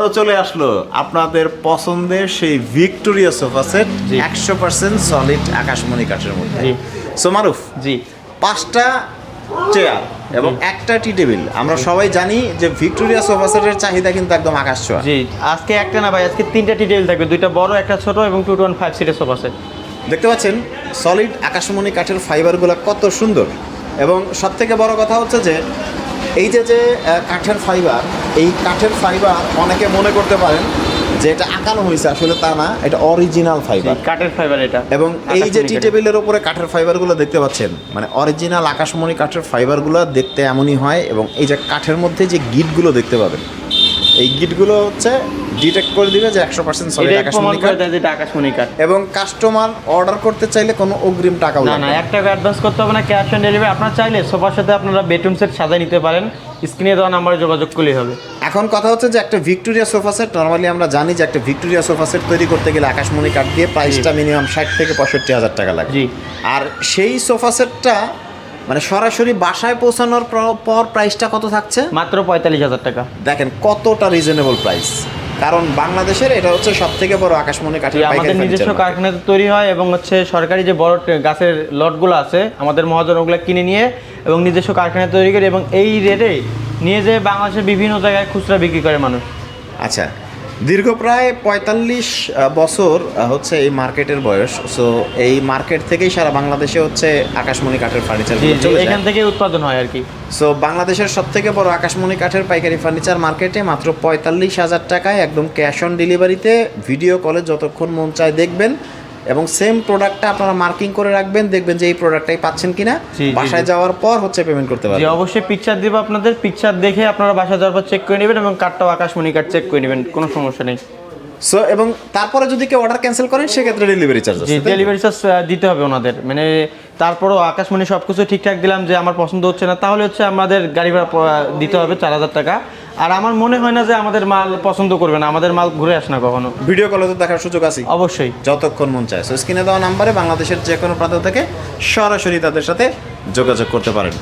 চলে আসলো আপনাদের পছন্দের সেই ভিক্টোরিয়া সোফা সেট। একশো পার্সেন্ট সলিড আকাশমণি কাঠের মধ্যে। সোমারুফ জি। পাঁচটা চেয়ার এবং একটা টি টেবিল আমরা সবাই জানি যে ভিক্টোরিয়া সোফা সেটের চাহিদা কিন্তু একদম আকাশ ছোঁয়া। জি আজকে একটা না ভাই আজকে তিনটা টি টেবিল থাকবে। দুইটা বড় একটা ছোট এবং টু ওয়ান ফাইভ সিটের সোফা সেট। দেখতে পাচ্ছেন সলিড আকাশমণি কাঠের ফাইবারগুলো কত সুন্দর। এবং সব থেকে বড় কথা হচ্ছে যে এই যে যে কাঠের ফাইবার এই কাঠের ফাইবার অনেকে মনে করতে পারেন যে এটা আঁকানো হয়েছে আসলে তা না এটা অরিজিনাল ফাইবার কাঠের ফাইবার এটা এবং এই যে টি কাঠের। টেবিলের উপরে কাঠের ফাইবারগুলো দেখতে পাচ্ছেন মানে অরিজিনাল আকাশমণি কাঠের ফাইবারগুলো দেখতে এমনই হয় এবং এই যে কাঠের মধ্যে যে গিটগুলো দেখতে পাবেন এই গিটগুলো হচ্ছে ডিটেক্ট করে দিবে যে একশো পার্সেন্ট সলিড আকাশমণি করে কাঠ দেয় যে এটা আকাশমণি কাঠ এবং কাস্টমার অর্ডার করতে চাইলে কোনো অগ্রিম টাকাও না না। এক টাকা অ্যাডভান্স করতে হবে না ক্যাশ অন ডেলিভারি আপনারা চাইলে সোফার সাথে আপনারা বেডরুম সেট সাজায় নিতে পারেন। স্ক্রিনে দেওয়া নাম্বারে যোগাযোগ করলেই হবে। এখন কথা হচ্ছে যে একটা ভিক্টোরিয়া সোফা সেট নর্মালি আমরা জানি যে একটা ভিক্টোরিয়া সোফা সেট তৈরি করতে গেলে আকাশমণি কাঠ দিয়ে প্রাইসটা মিনিমাম ষাট থেকে পঁয়ষট্টি হাজার টাকা লাগে। জি। আর সেই সোফা সেটটা মানে সরাসরি বাসায় পৌঁছানোর পর- পর প্রাইসটা কত থাকছে? মাত্র পঁয়তাল্লিশ হাজার টাকা। দেখেন কতটা রিজনেবল প্রাইস কারণ বাংলাদেশের এটা হচ্ছে সব থেকে বড় আকাশমণি কাঠের জি, আমাদের নিজস্ব। কারখানাতে তৈরি হয় এবং হচ্ছে সরকারি যে বড় গাছের লটগুলো আছে আমাদের মহাজন ওগুলো কিনে নিয়ে এবং নিজস্ব কারখানায় তৈরি করে এবং এই রেটে নিয়ে যেয়ে বাংলাদেশের বিভিন্ন জায়গায় খুচরা বিক্রি করে মানুষ। আচ্ছা দীর্ঘ প্রায় পঁয়তাল্লিশ বছর হচ্ছে এই মার্কেটের বয়স। সো এই মার্কেট থেকেই সারা বাংলাদেশে হচ্ছে আকাশমণি কাঠের ফার্নিচার এখান থেকে উৎপাদন হয় আর কি। সো বাংলাদেশের সব থেকে বড় আকাশমণি কাঠের পাইকারি ফার্নিচার মার্কেটে মাত্র পঁয়তাল্লিশ হাজার টাকায় একদম ক্যাশ অন ডেলিভারিতে ভিডিও কলে যতক্ষণ মন চায় দেখবেন। এবং সেম প্রোডাক্টটা আপনারা মার্কিং করে রাখবেন দেখবেন যে এই প্রোডাক্টটাই পাচ্ছেন কিনা। বাসায় যাওয়ার পর হচ্ছে পেমেন্ট করতে পারবেন। অবশ্যই পিকচার দিব আপনাদের। পিকচার দেখে আপনারা বাসা যাওয়ার পর চেক করে নেবেন এবং কার্ডটাও আকাশমণি কার্ড চেক করে নেবেন কোনো সমস্যা নেই। সো এবং তারপরে যদি কেউ অর্ডার ক্যান্সেল করেন সেক্ষেত্রে ডেলিভারি চার্জ জি আছে ডেলিভারি চার্জ দিতে হবে ওনাদের। মানে তারপরও আকাশমণি সব কিছু ঠিকঠাক দিলাম যে আমার পছন্দ হচ্ছে না তাহলে হচ্ছে আমাদের গাড়ি ভাড়া দিতে হবে চার হাজার টাকা। আর আমার মনে হয় না যে আমাদের মাল পছন্দ করবে না আমাদের মাল ঘুরে আস না কখনো। ভিডিও কলে তো দেখার সুযোগ আছে অবশ্যই। যতক্ষণ মন চায়। সো স্ক্রিনে দেওয়া নাম্বারে বাংলাদেশের যে কোনো প্রান্ত থেকে সরাসরি তাদের সাথে যোগাযোগ করতে পারেন।